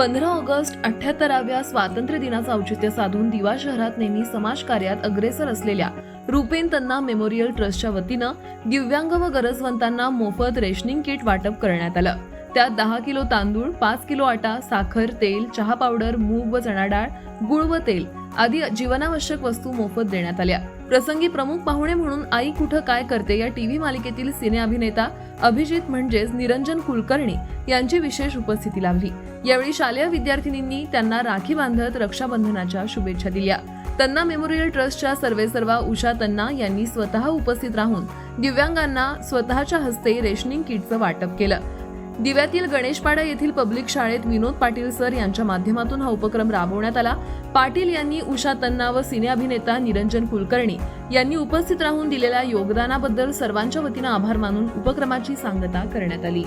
पंधरा ऑगस्ट अठ्याहत्तराव्या स्वातंत्र्य दिनाचं औचित्य साधून दिवा शहरात नेहमी समाज कार्यात अग्रेसर असलेल्या रुपेन तन्ना मेमोरियल ट्रस्टच्या वतीनं दिव्यांग व गरजवंतांना मोफत रेशनिंग किट वाटप करण्यात आलं. त्यात दहा किलो तांदूळ पाच किलो आटा साखर तेल चहा पावडर मूग व चणा डाळ गुळ व तेल आदी जीवनावश्यक वस्तू मोफत देण्यात आल्या. प्रसंगी प्रमुख पाहुणे म्हणून आई कुठं काय करते या टीव्ही मालिकेतील सिने अभिनेता अभिजित म्हणजेच निरंजन कुलकर्णी यांची विशेष उपस्थिती लाभली. यावेळी शालेय विद्यार्थिनींनी त्यांना राखी बांधत रक्षाबंधनाच्या शुभेच्छा दिल्या. तन्ना मेमोरियल ट्रस्टच्या सर्वेसर्वा उषा तन्ना यांनी स्वतः उपस्थित राहून दिव्यांगांना स्वतःच्या हस्ते रेशनिंग किटचं वाटप केलं. दिव्यातील गणेशपाडा येथील पब्लिक शाळेत विनोद पाटील सर यांच्या माध्यमातून हा उपक्रम राबवण्यात आला. पाटील यांनी उषा तन्ना व सिने अभिनेता निरंजन कुलकर्णी यांनी उपस्थित राहून दिलेल्या योगदानाबद्दल सर्वांच्या वतीनं आभार मानून उपक्रमाची सांगता करण्यात आली.